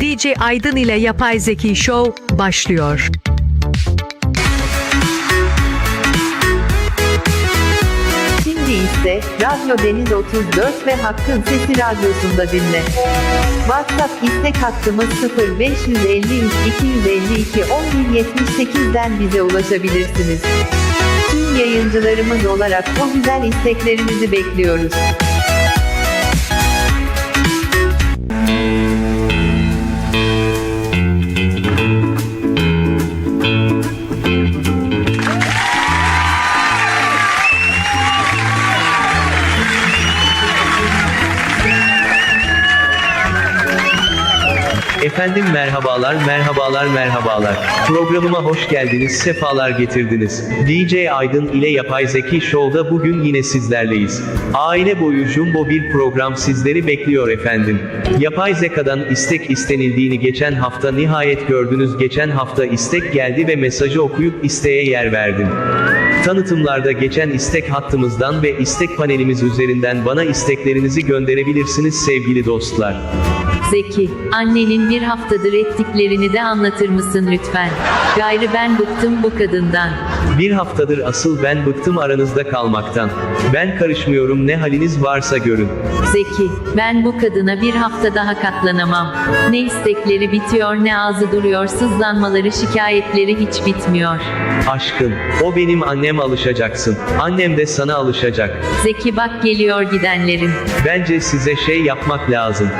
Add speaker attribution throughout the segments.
Speaker 1: DJ Aydın ile Yapay Zeki Show başlıyor.
Speaker 2: Şimdi ise Radyo Deniz 34 ve Hakkın Sesi Radyosu'nda dinle. WhatsApp istek hattımız 0553 252 1178'den bize ulaşabilirsiniz. Tüm yayıncılarımız olarak o güzel isteklerinizi bekliyoruz.
Speaker 3: Efendim merhabalar merhabalar merhabalar. Programıma hoş geldiniz sefalar getirdiniz. DJ Aydın ile Yapay Zeki Show'da bugün yine sizlerleyiz. Aile boyu jumbo bir program sizleri bekliyor efendim. Yapay Zeka'dan istek istenildiğini geçen hafta nihayet gördünüz geçen hafta istek geldi ve mesajı okuyup isteğe yer verdim. Tanıtımlarda geçen istek hattımızdan ve istek panelimiz üzerinden bana isteklerinizi gönderebilirsiniz sevgili dostlar.
Speaker 4: Zeki, annenin bir haftadır ettiklerini de anlatır mısın lütfen? Gayrı ben bıktım bu kadından.
Speaker 3: Bir haftadır asıl ben bıktım aranızda kalmaktan. Ben karışmıyorum ne haliniz varsa görün.
Speaker 4: Zeki, ben bu kadına bir hafta daha katlanamam. Ne istekleri bitiyor ne ağzı duruyor sızlanmaları şikayetleri hiç bitmiyor.
Speaker 3: Aşkım, o benim annem alışacaksın. Annem de sana alışacak.
Speaker 4: Zeki bak geliyor gidenlerin.
Speaker 3: Bence size şey yapmak lazım.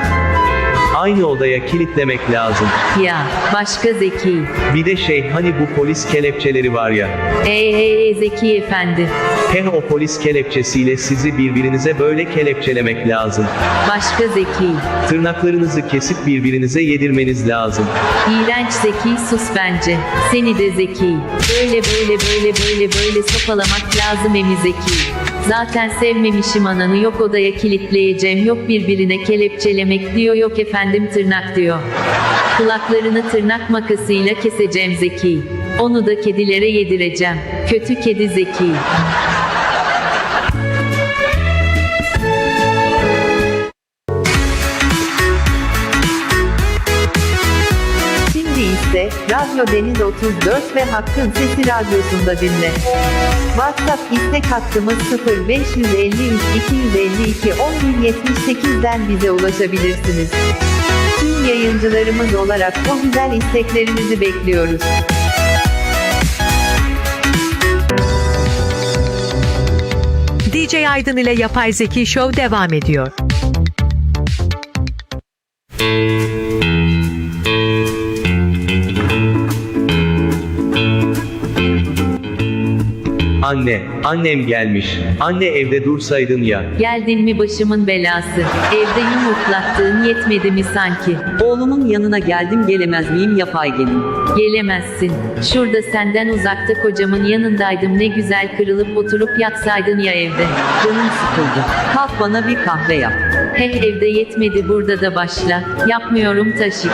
Speaker 3: Aynı odaya kilitlemek lazım.
Speaker 4: Ya, başka Zeki.
Speaker 3: Bir de şey hani bu polis kelepçeleri var ya.
Speaker 4: Ey ey ey Zeki efendi.
Speaker 3: Hem o polis kelepçesiyle sizi birbirinize böyle kelepçelemek lazım.
Speaker 4: Başka Zeki.
Speaker 3: Tırnaklarınızı kesip birbirinize yedirmeniz lazım.
Speaker 4: İğrenç Zeki sus bence. Seni de Zeki. Böyle böyle böyle böyle böyle sopalamak lazım emi Zeki. Zaten sevmemişim ananı yok odaya kilitleyeceğim yok birbirine kelepçelemek diyor yok efendim tırnak diyor. Kulaklarını tırnak makasıyla keseceğim Zeki. Onu da kedilere yedireceğim. Kötü kedi Zeki.
Speaker 2: Radyo Deniz 34 ve Hakkın Sesi Radyosu'nda dinle. WhatsApp istek hattımız 0553 252 1178'den bize ulaşabilirsiniz. Tüm yayıncılarımız olarak o güzel isteklerinizi bekliyoruz.
Speaker 1: DJ Aydın ile Yapay Zeki Show devam ediyor.
Speaker 3: Anne, annem gelmiş. Anne evde dursaydın ya.
Speaker 4: Geldin mi başımın belası. Evde yumurtlattığın yetmedi mi sanki?
Speaker 5: Oğlumun yanına geldim gelemez miyim yapay gelin.
Speaker 4: Gelemezsin. Şurada senden uzakta kocamın yanındaydım ne güzel kırılıp oturup yatsaydın ya evde.
Speaker 5: Canım sıkıldı. Kalk bana bir kahve yap.
Speaker 4: Heh evde yetmedi burada da başla. Yapmıyorum taşık.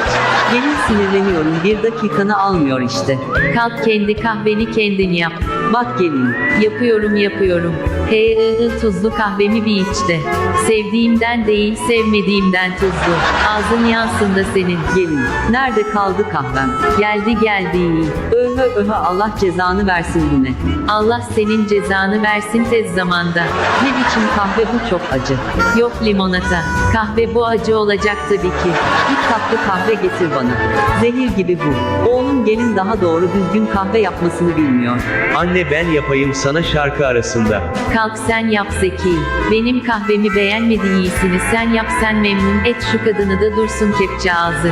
Speaker 5: Gelin sinirleniyorum bir dakikanı almıyor işte.
Speaker 4: Kalk kendi kahveni kendin yap.
Speaker 5: Bak gelin.
Speaker 4: Yapıyorum yapıyorum. He ı, ı, tuzlu kahvemi bir iç de. Sevdiğimden değil sevmediğimden tuzlu. Ağzın yansın da senin.
Speaker 5: Gelin. Nerede kaldı kahvem?
Speaker 4: Geldi geldi.
Speaker 5: Öhö öhö Allah cezanı versin bu ne?
Speaker 4: Allah senin cezanı versin tez zamanda.
Speaker 5: Ne biçim kahve bu çok acı.
Speaker 4: Yok limonata. Kahve bu acı olacak tabii ki.
Speaker 5: Bir tatlı kahve getir bana. Zehir gibi bu. Oğlum gelin daha doğru düzgün kahve yapmasını bilmiyor.
Speaker 3: Anne ben yapayım sana şarkı arasında.
Speaker 4: Kalk sen yap Zeki. Benim kahvemi beğenmedi iyisini sen yap sen memnun et şu kadını da dursun kepçe ağzı.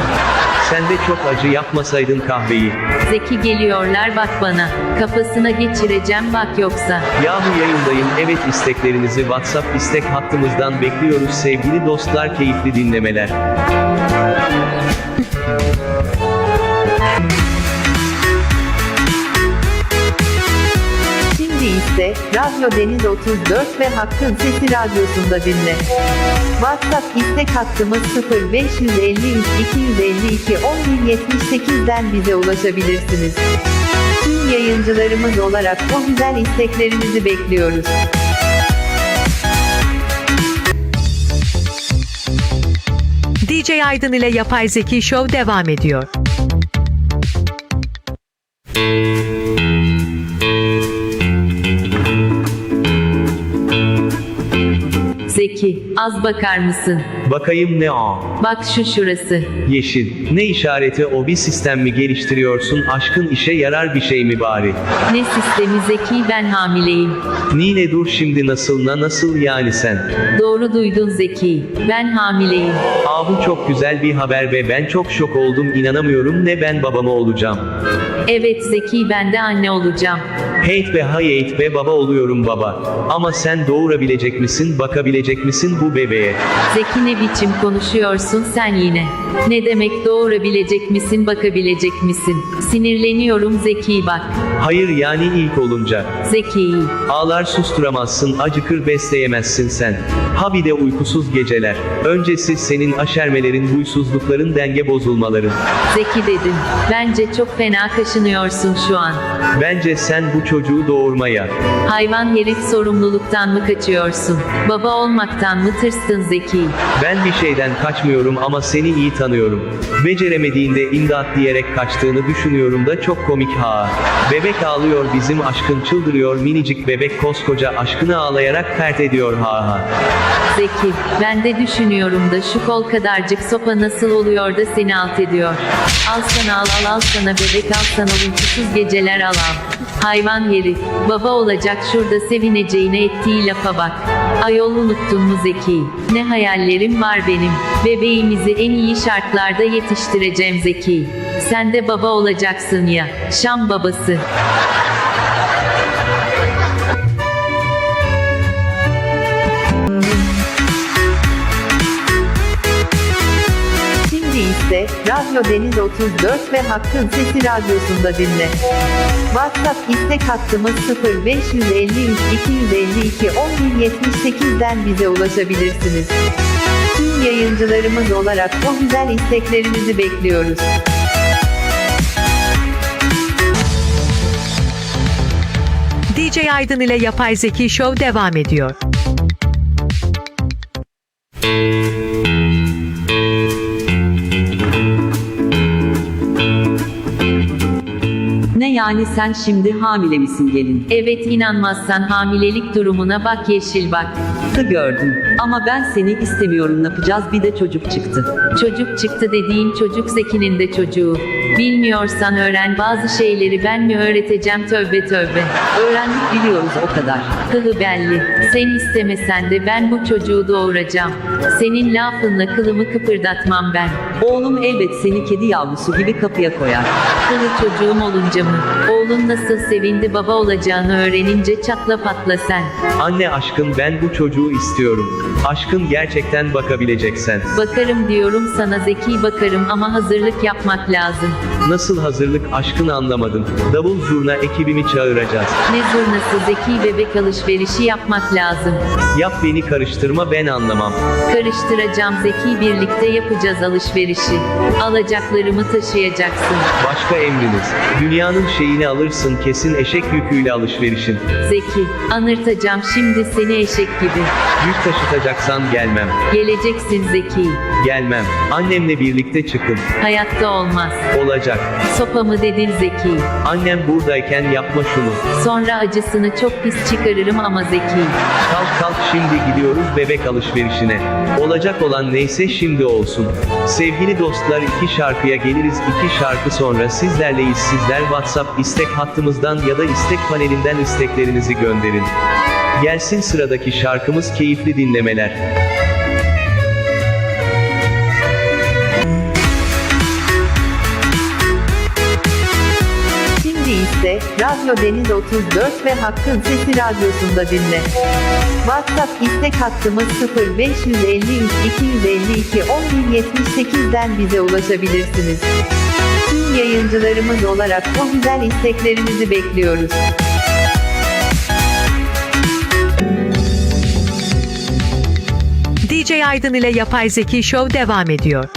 Speaker 3: Sen de çok acı yapmasaydın kahveyi.
Speaker 4: Zeki geliyorlar bak bana. Kafasına geçireceğim bak yoksa.
Speaker 3: Yahu yayındayım evet isteklerinizi WhatsApp istek hattımızdan bekliyoruz sevgili dostlar keyifli dinlemeler.
Speaker 2: İse Radyo Deniz 34 ve Hakkın Sesi Radyosu'nda dinle. WhatsApp istek hattımız 0553 252 1178'den bize ulaşabilirsiniz. Tüm yayıncılarımız olarak o güzel isteklerinizi bekliyoruz.
Speaker 1: DJ Aydın ile Yapay Zeki Show devam ediyor.
Speaker 4: Zeki, az bakar mısın?
Speaker 3: Bakayım ne o?
Speaker 4: Bak şu şurası.
Speaker 3: Yeşil. Ne işareti o bir sistem mi geliştiriyorsun aşkın işe yarar bir şey mi bari?
Speaker 4: Ne sistemi Zeki ben hamileyim.
Speaker 3: Nine dur şimdi nasıl na nasıl yani sen?
Speaker 4: Doğru duydun Zeki. Ben hamileyim.
Speaker 3: Aa bu çok güzel bir haber ve ben çok şok oldum inanamıyorum ne ben babama olacağım.
Speaker 4: Evet Zeki ben de anne olacağım.
Speaker 3: Hate be hayat be baba oluyorum baba. Ama sen doğurabilecek misin bakabilecek misin bu bebeğe?
Speaker 4: Zeki ne biçim konuşuyorsun sen yine? Ne demek doğurabilecek misin bakabilecek misin? Sinirleniyorum Zeki bak.
Speaker 3: Hayır yani ilk olunca.
Speaker 4: Zeki.
Speaker 3: Ağlar susturamazsın, acıkır besleyemezsin sen. Ha bir de uykusuz geceler. Öncesi senin aşermelerin, huysuzlukların, denge bozulmaların.
Speaker 4: Zeki dedim. Bence çok fena kaşınıyorsun şu an.
Speaker 3: Bence sen bu çocuğu doğurmaya.
Speaker 4: Hayvan herif sorumluluktan mı kaçıyorsun? Baba olmaktan mı tırstın Zeki?
Speaker 3: Ben bir şeyden kaçmıyorum ama seni iyi tanıyorum. Beceremediğinde imdat diyerek kaçtığını düşünüyorum da çok komik ha. Bebek ağlıyor bizim aşkın çıldırıyor minicik bebek koskoca aşkını ağlayarak pert ediyor ha ha.
Speaker 4: Zeki, ben de düşünüyorum da şu kol kadarcık sopa nasıl oluyor da seni alt ediyor. Al sana al al al sana bebek al sana uykusuz geceler al. Hayvan herif, baba olacak şurada sevineceğine ettiği lafa bak. Ayol unuttun mu Zeki? Ne hayallerim var benim. Bebeğimizi en iyi şartlarda yetiştireceğim Zeki. Sen de baba olacaksın ya. Şam babası.
Speaker 2: İse Radyo Deniz 34 ve Hakkın Sesi Radyosu'nda dinle. WhatsApp istek hattımız 0553 252 1078'den bize ulaşabilirsiniz. Tüm yayıncılarımız olarak o güzel isteklerinizi bekliyoruz.
Speaker 1: DJ Aydın ile Yapay Zeki Show devam ediyor.
Speaker 5: Yani sen şimdi hamile misin gelin?
Speaker 4: Evet inanmazsan hamilelik durumuna bak yeşil bak.
Speaker 5: Kı gördüm. Ama ben seni istemiyorum ne yapacağız bir de çocuk çıktı.
Speaker 4: Çocuk çıktı dediğin çocuk Zeki'nin de çocuğu. Bilmiyorsan öğren bazı şeyleri ben mi öğreteceğim tövbe tövbe.
Speaker 5: Öğrendik biliyoruz o kadar.
Speaker 4: Kılı belli. Sen istemesen de ben bu çocuğu doğuracağım. Senin lafınla kılımı kıpırdatmam ben.
Speaker 5: Oğlum elbet seni kedi yavrusu gibi kapıya koyar.
Speaker 4: Kılı çocuğum olunca mı? Oğlun nasıl sevindi baba olacağını öğrenince çatla patla sen.
Speaker 3: Anne aşkın ben bu çocuğu istiyorum. Aşkın gerçekten bakabileceksen.
Speaker 4: Bakarım diyorum sana zeki bakarım ama hazırlık yapmak lazım.
Speaker 3: Nasıl hazırlık aşkın anlamadım. Davul zurna ekibimi çağıracağız.
Speaker 4: Ne zurnası zeki bebek alışverişi yapmak lazım.
Speaker 3: Yap beni karıştırma ben anlamam.
Speaker 4: Karıştıracağım zeki birlikte yapacağız alışverişi. Alacaklarımı taşıyacaksın.
Speaker 3: Başka emriniz. Dünyanın şeyini alırsın kesin eşek yüküyle alışverişin.
Speaker 4: Zeki, anırtacağım şimdi seni eşek gibi.
Speaker 3: Yük taşıtacaksan gelmem.
Speaker 4: Geleceksin Zeki.
Speaker 3: Gelmem. Annemle birlikte çıkın.
Speaker 4: Hayatta olmaz.
Speaker 3: Olacak.
Speaker 4: Sopa mı dedin Zeki?
Speaker 3: Annem buradayken yapma şunu.
Speaker 4: Sonra acısını çok pis çıkarırım ama Zeki.
Speaker 3: Kalk kalk şimdi gidiyoruz bebek alışverişine. Olacak olan neyse şimdi olsun. Sevgili dostlar iki şarkıya geliriz iki şarkı sonra sizlerleyiz sizler WhatsApp istek hattımızdan ya da istek panelinden isteklerinizi gönderin. Gelsin sıradaki şarkımız keyifli dinlemeler.
Speaker 2: Radyo Deniz 34 ve Hakkın Sesi Radyosu'nda dinle. WhatsApp istek hattımız 0553 252 1078'den bize ulaşabilirsiniz. Tüm yayıncılarımız olarak o güzel isteklerinizi bekliyoruz.
Speaker 1: DJ Aydın ile Yapay Zeki Show devam ediyor.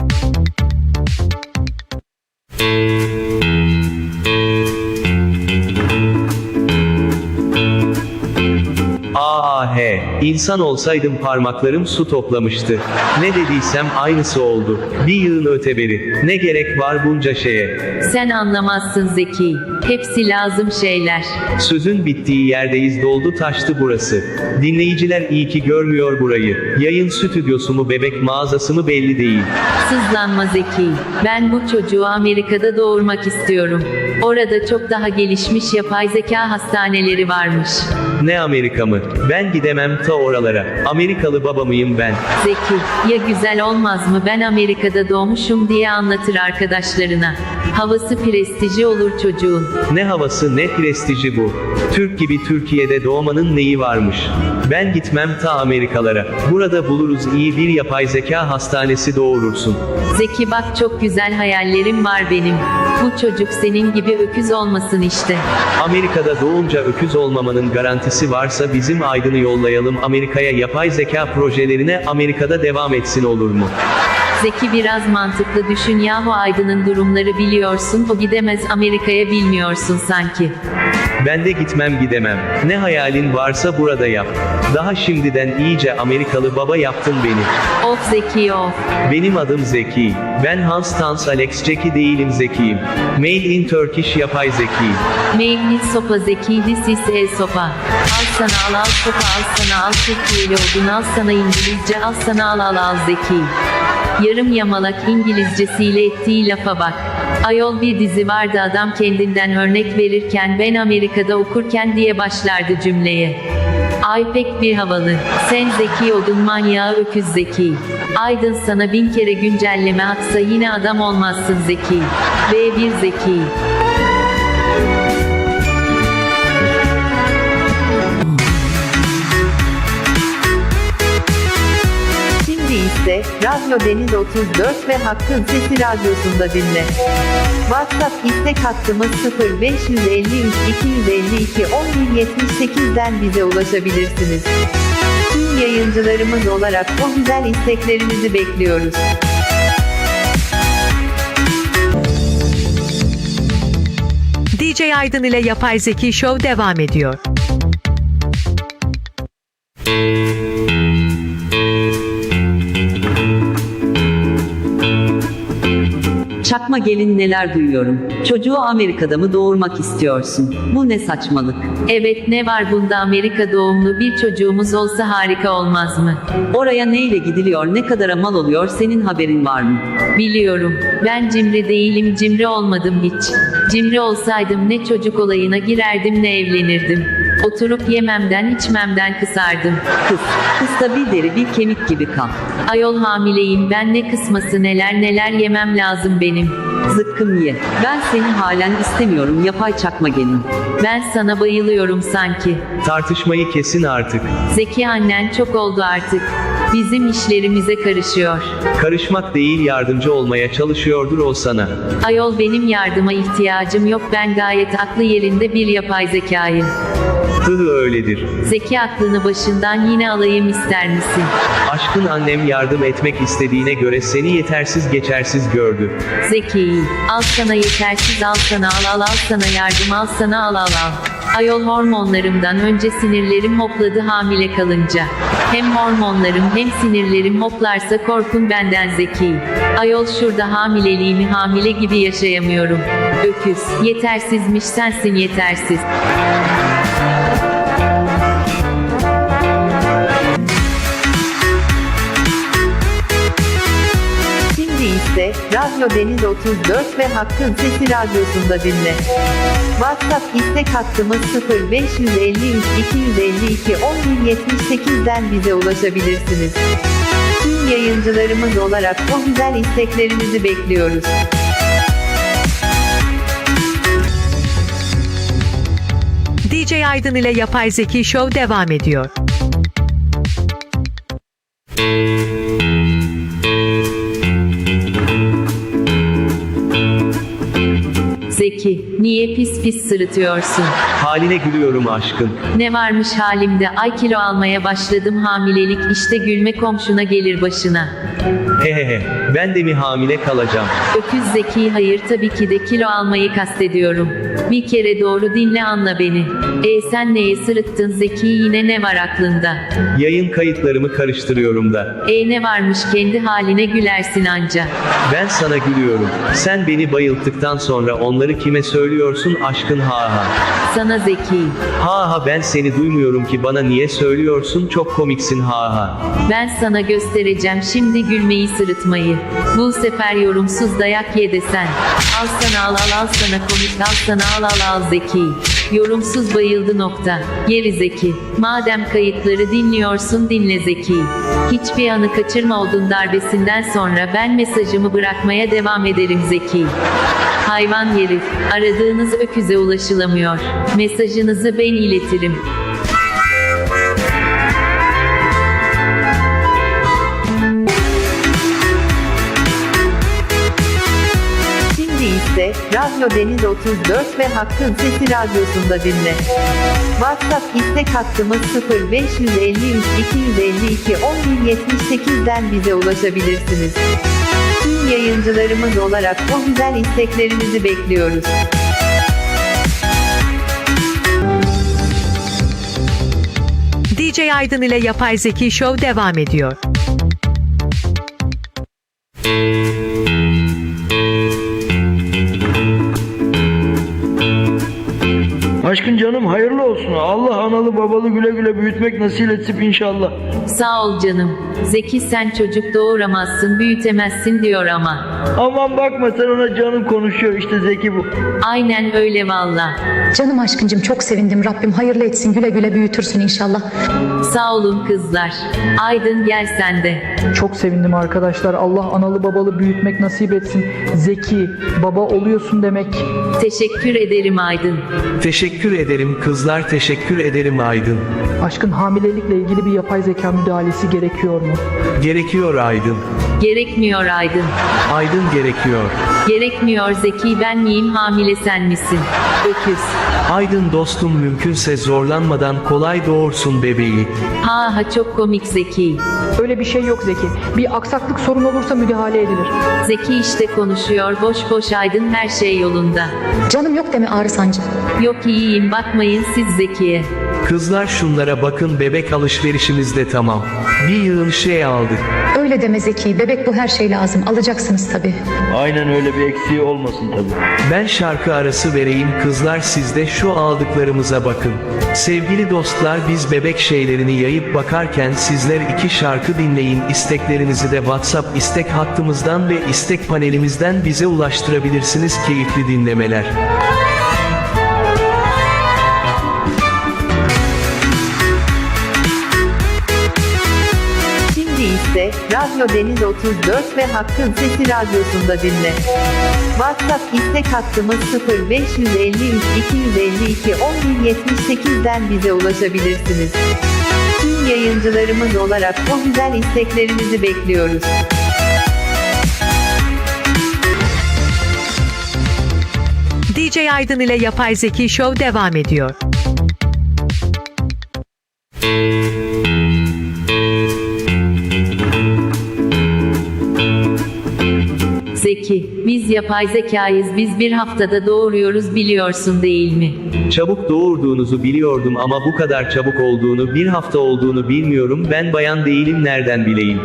Speaker 3: İnsan olsaydım parmaklarım su toplamıştı. Ne dediysem aynısı oldu. Bir yığın öteberi. Ne gerek var bunca şeye?
Speaker 4: Sen anlamazsın Zeki. Hepsi lazım şeyler.
Speaker 3: Sözün bittiği yerdeyiz doldu taştı burası. Dinleyiciler iyi ki görmüyor burayı. Yayın stüdyosu mu bebek mağazası mı belli değil.
Speaker 4: Sızlanma Zeki. Ben bu çocuğu Amerika'da doğurmak istiyorum. Orada çok daha gelişmiş yapay zeka hastaneleri varmış.
Speaker 3: Ne Amerika mı? Ben gidemem ta oralara. Amerikalı baba mıyım ben?
Speaker 4: Zeki, ya güzel olmaz mı ben Amerika'da doğmuşum diye anlatır arkadaşlarına. Havası prestiji olur çocuğun.
Speaker 3: Ne havası ne prestiji bu. Türk gibi Türkiye'de doğmanın neyi varmış. Ben gitmem ta Amerikalara. Burada buluruz iyi bir yapay zeka hastanesi doğurursun.
Speaker 4: Zeki bak çok güzel hayallerim var benim. Bu çocuk senin gibi öküz olmasın işte.
Speaker 3: Amerika'da doğunca öküz olmamanın garantisi varsa bizim Aydın'ı yollayalım Amerika'ya yapay zeka projelerine Amerika'da devam etsin olur mu?
Speaker 4: Zeki biraz mantıklı düşün yahu Aydın'ın durumları biliyorsun o gidemez Amerika'ya bilmiyorsun sanki.
Speaker 3: Ben de gitmem gidemem. Ne hayalin varsa burada yap. Daha şimdiden iyice Amerikalı baba yaptın beni.
Speaker 4: Of Zeki of.
Speaker 3: Benim adım Zeki. Ben Hans Tans Alex Jackie değilim Zeki'yim. Made in Turkish yapay zeki.
Speaker 4: Mevlid sopa Zeki this is e sopa. Al sana al al sopa al sana al Türkiye'li odun al sana İngilizce al sana al al al Zeki. Yarım yamalak İngilizcesiyle ettiği lafa bak. Ayol bir dizi vardı adam kendinden örnek verirken ben Amerika'da okurken diye başlardı cümleye. Ay pek bir havalı. Sen zeki odun manyağı öküz zeki. Aydın sana bin kere güncelleme atsa yine adam olmazsın zeki. B1 zeki.
Speaker 2: Radyo Deniz 34 ve Hakkın Sesi Radyosu'nda dinle. WhatsApp istek hattımız 0553 252 1078'den bize ulaşabilirsiniz. Tüm yayıncılarımız olarak o güzel isteklerinizi bekliyoruz.
Speaker 1: DJ Aydın ile Yapay Zeki Show devam ediyor.
Speaker 5: Çakma gelin neler duyuyorum. Çocuğu Amerika'da mı doğurmak istiyorsun? Bu ne saçmalık?
Speaker 4: Evet ne var bunda Amerika doğumlu bir çocuğumuz olsa harika olmaz mı?
Speaker 5: Oraya neyle gidiliyor ne kadara mal oluyor senin haberin var mı?
Speaker 4: Biliyorum. Ben cimri değilim cimri olmadım hiç. Cimri olsaydım ne çocuk olayına girerdim ne evlenirdim. Oturup yememden içmemden kısardım.
Speaker 5: Kız, kısta bir deri bir kemik gibi kal.
Speaker 4: Ayol hamileyim ben ne kısması neler neler yemem lazım benim.
Speaker 5: Zıkkım ye. Ben seni halen istemiyorum yapay çakma gelin.
Speaker 4: Ben sana bayılıyorum sanki.
Speaker 3: Tartışmayı kesin artık.
Speaker 4: Zeki annen çok oldu artık. Bizim işlerimize karışıyor.
Speaker 3: Karışmak değil yardımcı olmaya çalışıyordur o sana.
Speaker 4: Ayol benim yardıma ihtiyacım yok ben gayet aklı yerinde bir yapay zekayım.
Speaker 3: Hıhı öyledir.
Speaker 4: Zeki aklını başından yine alayım ister misin?
Speaker 3: Aşkın annem yardım etmek istediğine göre seni yetersiz geçersiz gördü.
Speaker 4: Zeki, al sana yetersiz al sana al al al sana yardım al sana al al al. Ayol hormonlarımdan önce sinirlerim hopladı hamile kalınca. Hem hormonlarım hem sinirlerim hoplarsa korkun benden Zeki. Ayol şurada hamileliğimi hamile gibi yaşayamıyorum. Öküz, yetersizmiş sensin yetersiz.
Speaker 2: Radyo Deniz 34 ve Hakkın Sesi Radyosu'nda dinle. WhatsApp istek hattımız 0553 252 1078'den bize ulaşabilirsiniz. Tüm yayıncılarımız olarak o güzel isteklerinizi bekliyoruz.
Speaker 1: DJ Aydın ile Yapay Zeki Show devam ediyor.
Speaker 4: Zeki, niye pis pis sırıtıyorsun?
Speaker 3: Haline gülüyorum aşkın.
Speaker 4: Ne varmış halimde ay kilo almaya başladım hamilelik işte gülme komşuna gelir başına.
Speaker 3: Hehehe, ben de mi hamile kalacağım?
Speaker 4: Öküz zeki hayır tabii ki de kilo almayı kastediyorum. Bir kere doğru dinle anla beni. E sen neye sırıttın zeki yine ne var aklında?
Speaker 3: Yayın kayıtlarımı karıştırıyorum da.
Speaker 4: E ne varmış kendi haline gülersin anca.
Speaker 3: Ben sana gülüyorum. Sen beni bayılttıktan sonra onları kime söylüyorsun aşkın ha ha.
Speaker 4: Sana zeki.
Speaker 3: Ha ha ben seni duymuyorum ki bana niye söylüyorsun çok komiksin ha ha.
Speaker 4: Ben sana göstereceğim şimdi gülmeyi sırıtmayı. Bu sefer yorumsuz dayak ye desen. Al sana al al al sana komik al sana al al al zeki. Yorumsuz bayıldı nokta. Geri zeki. Madem kayıtları dinliyorsun dinle zeki. Hiçbir anı kaçırma odun darbesinden sonra ben mesajımı bırakmaya devam ederim zeki. Hayvan herif. Aradığınız öküze ulaşılamıyor. Mesajınızı ben iletirim.
Speaker 2: Radyo Deniz 34 ve Hakkın Sesi Radyosu'nda dinle. WhatsApp istek hattımız 0553 252 1078'den bize ulaşabilirsiniz. Tüm yayıncılarımız olarak o güzel isteklerinizi bekliyoruz.
Speaker 1: DJ Aydın ile Yapay Zeki Show devam ediyor.
Speaker 6: Aşkın canım hayırlı olsun. Allah analı babalı güle güle büyütmek nasip etsin inşallah.
Speaker 4: Sağ ol canım. Zeki sen çocuk doğuramazsın, büyütemezsin diyor ama.
Speaker 6: Aman bakma sen ona canım konuşuyor işte Zeki bu.
Speaker 4: Aynen öyle valla.
Speaker 7: Canım aşkıncım çok sevindim. Rabbim hayırlı etsin. Güle güle büyütürsün inşallah.
Speaker 4: Sağ olun kızlar. Aydın gel sen de.
Speaker 8: Çok sevindim arkadaşlar. Allah analı babalı büyütmek nasip etsin. Zeki, baba oluyorsun demek.
Speaker 4: Teşekkür ederim Aydın.
Speaker 3: Teşekkür ederim kızlar teşekkür ederim Aydın.
Speaker 8: Aşkın hamilelikle ilgili bir yapay zeka müdahalesi gerekiyor mu?
Speaker 3: Gerekiyor Aydın.
Speaker 4: Gerekmiyor Aydın.
Speaker 3: Aydın gerekiyor.
Speaker 4: Gerekmiyor Zeki ben miyim hamile sen misin? Öküz.
Speaker 3: Aydın dostum mümkünse zorlanmadan kolay doğursun bebeği.
Speaker 4: Ha ha çok komik Zeki.
Speaker 8: Öyle bir şey yok Zeki. Bir aksaklık sorun olursa müdahale edilir.
Speaker 4: Zeki işte konuşuyor boş boş Aydın her şey yolunda.
Speaker 7: Canım yok deme Ağrı Sancı.
Speaker 4: Yok iyiyim bakmayın siz Zeki'ye.
Speaker 3: Kızlar şunlara bakın bebek alışverişimiz de tamam. Bir yığın şey aldık.
Speaker 7: Öyle deme Zeki. Bebek bu her şey lazım. Alacaksınız tabii.
Speaker 6: Aynen öyle bir eksiği olmasın tabii.
Speaker 3: Ben şarkı arası vereyim kızlar siz de şu aldıklarımıza bakın. Sevgili dostlar biz bebek şeylerini yayıp bakarken sizler iki şarkı dinleyin isteklerinizi de WhatsApp istek hattımızdan ve istek panelimizden bize ulaştırabilirsiniz keyifli dinlemeler.
Speaker 2: Radyo Deniz 34 ve Hakkın Sesi Radyosu'nda dinle. WhatsApp istek hattımız 0553 252 1078'den bize ulaşabilirsiniz. Tüm yayıncılarımız olarak o güzel isteklerinizi bekliyoruz.
Speaker 1: DJ Aydın ile Yapay Zeki Show devam ediyor.
Speaker 4: Zeki, biz yapay zekayız biz bir haftada doğuruyoruz biliyorsun değil mi?
Speaker 3: Çabuk doğurduğunuzu biliyordum ama bu kadar çabuk olduğunu bir hafta olduğunu bilmiyorum ben bayan değilim nereden bileyim.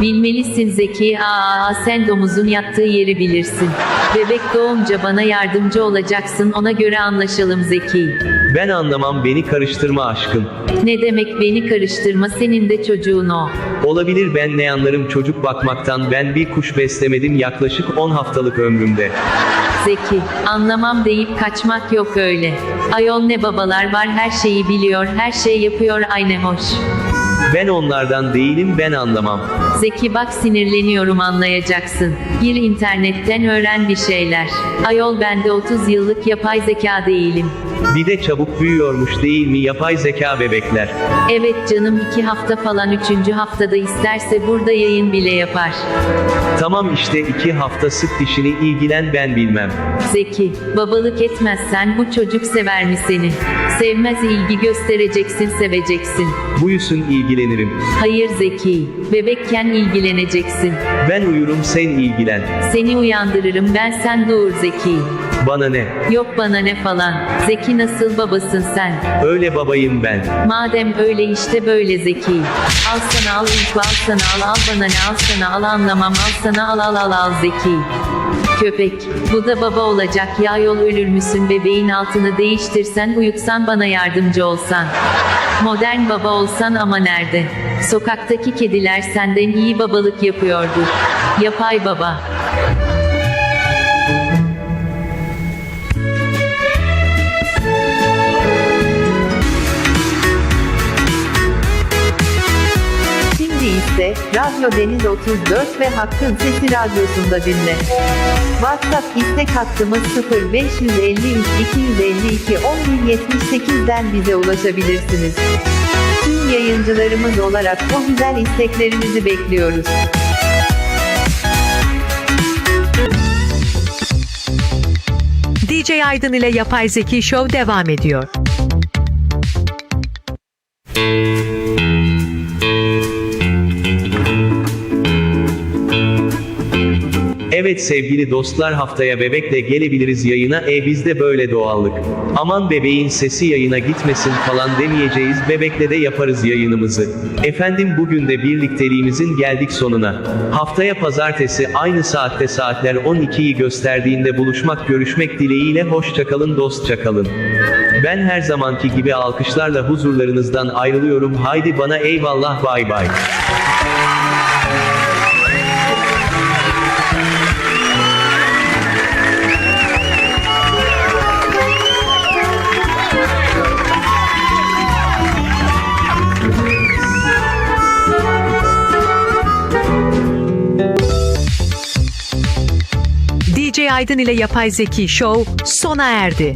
Speaker 4: Bilmelisin Zeki aa sen domuzun yattığı yeri bilirsin. Bebek doğunca bana yardımcı olacaksın ona göre anlaşalım Zeki.
Speaker 3: Ben anlamam beni karıştırma aşkım.
Speaker 4: Ne demek beni karıştırma senin de çocuğun o.
Speaker 3: Olabilir ben ne anlarım çocuk bakmaktan ben bir kuş beslemedim yaklaşık 10 haftalık ömrümde.
Speaker 4: Zeki, anlamam deyip kaçmak yok öyle. Ayol ne babalar var her şeyi biliyor her şey yapıyor aynı hoş.
Speaker 3: Ben onlardan değilim ben anlamam.
Speaker 4: Zeki bak sinirleniyorum anlayacaksın. Gir internetten öğren bir şeyler. Ayol ben de 30 yıllık yapay zeka değilim.
Speaker 3: Bir de çabuk büyüyormuş değil mi yapay zeka bebekler?
Speaker 4: Evet canım iki hafta falan üçüncü haftada isterse burada yayın bile yapar.
Speaker 3: Tamam işte iki hafta sık dişini ilgilen ben bilmem.
Speaker 4: Zeki, babalık etmezsen bu çocuk sever mi seni? Sevmez ilgi göstereceksin seveceksin.
Speaker 3: Buyursun ilgilenirim.
Speaker 4: Hayır Zeki, bebekken ilgileneceksin.
Speaker 3: Ben uyurum sen ilgilen.
Speaker 4: Seni uyandırırım ben sen doğur Zeki.
Speaker 3: Bana ne?
Speaker 4: Yok bana ne falan. Zeki nasıl babasın sen?
Speaker 3: Öyle babayım ben.
Speaker 4: Madem öyle işte böyle Zeki. Al sana al ilk al sana al al bana ne al sana al anlamam al sana al al al al Zeki. Köpek, bu da baba olacak ya yol ölür müsün bebeğin altını değiştirsen uyutsan bana yardımcı olsan. Modern baba olsan ama nerede? Sokaktaki kediler senden iyi babalık yapıyordur. Yapay baba.
Speaker 2: Radyo Deniz 34 ve Hakkın Sesi Radyosu'nda dinle. WhatsApp istek hattımız 0553 252 1078'den bize ulaşabilirsiniz. Tüm yayıncılarımız olarak o güzel isteklerinizi bekliyoruz.
Speaker 1: DJ Aydın ile Yapay Zeki Show devam ediyor.
Speaker 3: Evet sevgili dostlar haftaya bebekle gelebiliriz yayına e bizde böyle doğallık. Aman bebeğin sesi yayına gitmesin falan demeyeceğiz bebekle de yaparız yayınımızı. Efendim bugün de birlikteliğimizin geldik sonuna. Haftaya pazartesi aynı saatte saatler 12'yi gösterdiğinde buluşmak görüşmek dileğiyle hoşçakalın dostçakalın. Ben her zamanki gibi alkışlarla huzurlarınızdan ayrılıyorum haydi bana eyvallah bay bay.
Speaker 1: Aydın ile Yapay Zeki Show sona erdi.